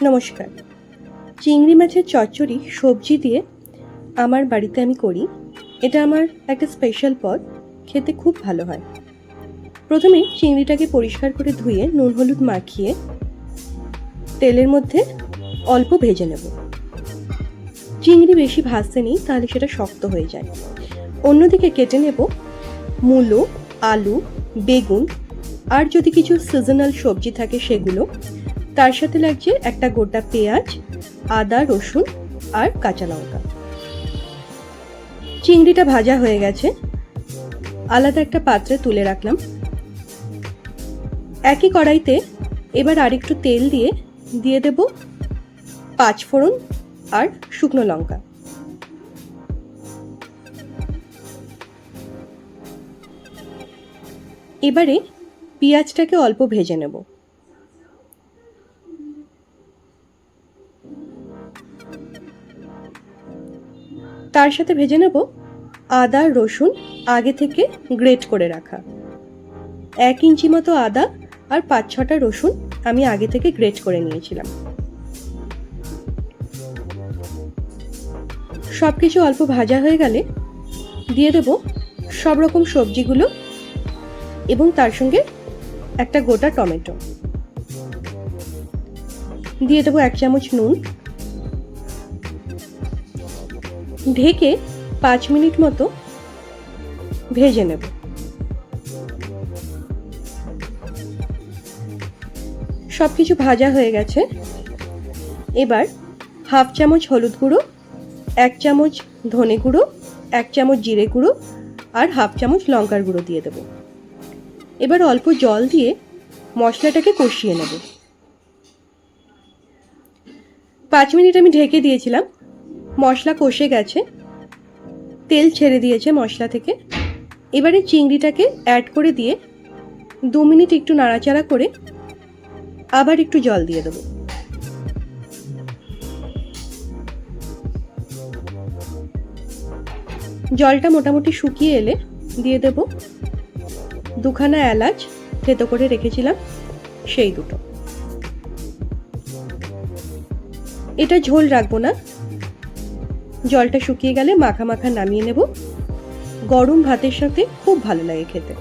নমস্কার। চিংড়ি মাছের চচ্চড়ি, সবজি দিয়ে আমার বাড়িতে আমি করি। এটা আমার একটা স্পেশাল পদ, খেতে খুব ভালো হয়। প্রথমে চিংড়িটাকে পরিষ্কার করে ধুয়ে নুন হলুদ মাখিয়ে তেলের মধ্যে অল্প ভেজে নেব। চিংড়ি বেশি ভাজতে নেই, তাহলে সেটা শক্ত হয়ে যায়। অন্যদিকে কেটে নেব মূলো, আলু, বেগুন আর যদি কিছু সিজনাল সবজি থাকে সেগুলো। তার সাথে লাগছে একটা গোটা পেঁয়াজ, আদা, রসুন আর কাঁচা লঙ্কা। চিংড়িটা ভাজা হয়ে গেছে। আলাদা একটা পাত্রে তুলে রাখলাম। একই কড়াইতে এবার আরেকটু তেল দিয়ে দিয়ে দেব পাঁচ ফোড়ন আর শুকনো লঙ্কা। এবারে পেঁয়াজটাকে অল্প ভেজে নেব। তার সাথে ভেজে নেব আদা, রসুন, আগে থেকে গ্রেট করে রাখা। এক ইঞ্চি মতো আদা আর পাঁচ ছটা রসুন আমি আগে থেকে গ্রেট করে নিয়েছিলাম। সব কিছু অল্প ভাজা হয়ে গেলে দিয়ে দেব সব রকম সবজিগুলো এবং তার সঙ্গে একটা গোটা টমেটো। দিয়ে দেবো এক চামচ নুন ঢেকে পাঁচ মিনিট মতো ভেজে নেব। সব কিছু ভাজা হয়ে গেছে। এবার হাফ চামচ হলুদ গুঁড়ো, এক চামচ ধনে গুঁড়ো, এক চামচ জিরে গুঁড়ো আর হাফ চামচ লঙ্কার গুঁড়ো দিয়ে দেবো। এবার অল্প জল দিয়ে মশলাটাকে কষিয়ে নেব। পাঁচ মিনিট আমি ঢেকে দিয়েছিলাম। মশলা কষে গেছে। তেল ছেড়ে দিয়েছে মশলা থেকে। এবারে চিংড়িটাকে অ্যাড করে দিয়ে দু মিনিট একটু নাড়াচাড়া করে আবার একটু জল দিয়ে দেবো। জলটা মোটামুটি শুকিয়ে এলে দিয়ে দেব দুখানা এলাচ, থেতো করে রেখেছিলাম, সেই দুটো। এটা ঝোল রাখব না। জলটা শুকিয়ে গেলে মাখা মাখা নামিয়ে নেব। গরম ভাতের সাথে খুব ভালো লাগে খেতে।